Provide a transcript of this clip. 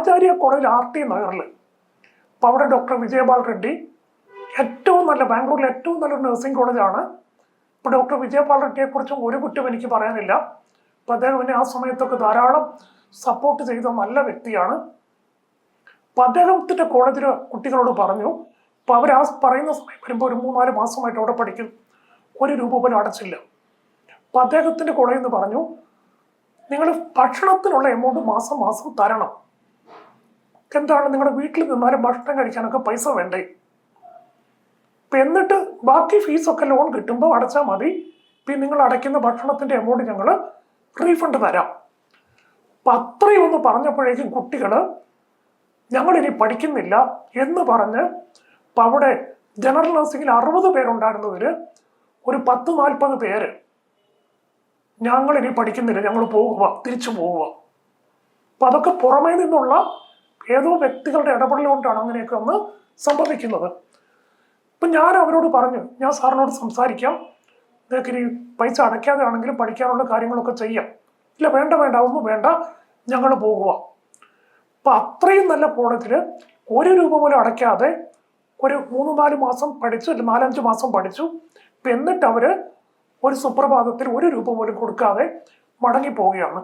ആചാര്യ college R T നഗറിൽ അപ്പോൾ അവിടെ ഡോക്ടർ വിജയപാൽ റെഡ്ഡി ഏറ്റവും നല്ല ബാംഗ്ലൂരിലെ ഏറ്റവും നല്ലൊരു നഴ്സിംഗ് കോളേജാണ്. ഇപ്പോൾ ഡോക്ടർ വിജയപാൽ റെഡ്ഡിയെക്കുറിച്ചും ഒരു കുറ്റം എനിക്ക് പറയാനില്ല. അപ്പോൾ അദ്ദേഹം എന്നെ ആ സമയത്തൊക്കെ ധാരാളം സപ്പോർട്ട് ചെയ്ത നല്ല വ്യക്തിയാണ്. അപ്പോൾ അദ്ദേഹത്തിന്റെ കോളേജിൽ കുട്ടികളോട് പറഞ്ഞു അപ്പോൾ അവർ ആ പറയുന്ന സമയം വരുമ്പോൾ ഒരു മൂന്നാൽ മാസമായിട്ട് അവിടെ പഠിക്കും. ഒരു രൂപ പോലും അടച്ചില്ല. അപ്പോൾ അദ്ദേഹത്തിന്റെ കോളേജിൽ നിന്ന് പറഞ്ഞു നിങ്ങൾ ഭക്ഷണത്തിനുള്ള എമൗണ്ട് മാസം മാസം തരണം. എന്താണ് നിങ്ങളുടെ വീട്ടിൽ നിന്നാലും ഭക്ഷണം കഴിക്കാനൊക്കെ പൈസ വേണ്ടേ? ഇപ്പൊ എന്നിട്ട് ബാക്കി ഫീസൊക്കെ ലോൺ കിട്ടുമ്പോൾ അടച്ചാൽ മതി. പിന്നെ നിങ്ങൾ അടയ്ക്കുന്ന ഭക്ഷണത്തിന്റെ എമൗണ്ട് ഞങ്ങൾ റീഫണ്ട് തരാം. അപ്പം അത്രയും ഒന്ന് പറഞ്ഞപ്പോഴേക്കും കുട്ടികൾ ഞങ്ങളിനി പഠിക്കുന്നില്ല എന്ന് പറഞ്ഞ് അപ്പം അവിടെ ജനറൽ നഴ്സിംഗിൽ അറുപത് പേരുണ്ടായിരുന്നതിൽ ഒരു പത്ത് നാൽപ്പത് പേര് ഞങ്ങളിനി പഠിക്കുന്നില്ല ഞങ്ങൾ പോകുക തിരിച്ചു പോവുക. അപ്പം അതൊക്കെ പുറമേ നിന്നുള്ള ഏതോ വ്യക്തികളുടെ ഇടപെടൽ കൊണ്ടാണ് അങ്ങനെയൊക്കെ ഒന്ന് സംഭവിക്കുന്നത്. ഇപ്പം ഞാൻ അവരോട് പറഞ്ഞു ഞാൻ സാറിനോട് സംസാരിക്കാം. നിങ്ങൾക്ക് ഇനി പൈസ അടയ്ക്കാതെ ആണെങ്കിലും പഠിക്കാനുള്ള കാര്യങ്ങളൊക്കെ ചെയ്യാം. ഇല്ല വേണ്ട വേണ്ട ഒന്നും വേണ്ട. ഞങ്ങൾ പോകുക അപ്പം അത്രയും നല്ല കോളേജിൽ ഒരു രൂപ പോലും അടയ്ക്കാതെ ഒരു മൂന്ന് നാല് മാസം പഠിച്ചു അല്ലെങ്കിൽ നാലഞ്ച് മാസം പഠിച്ചു. എന്നിട്ട് അവർ ഒരു സുപ്രഭാതത്തിൽ ഒരു രൂപ പോലും കൊടുക്കാതെ മടങ്ങി പോവുകയാണ്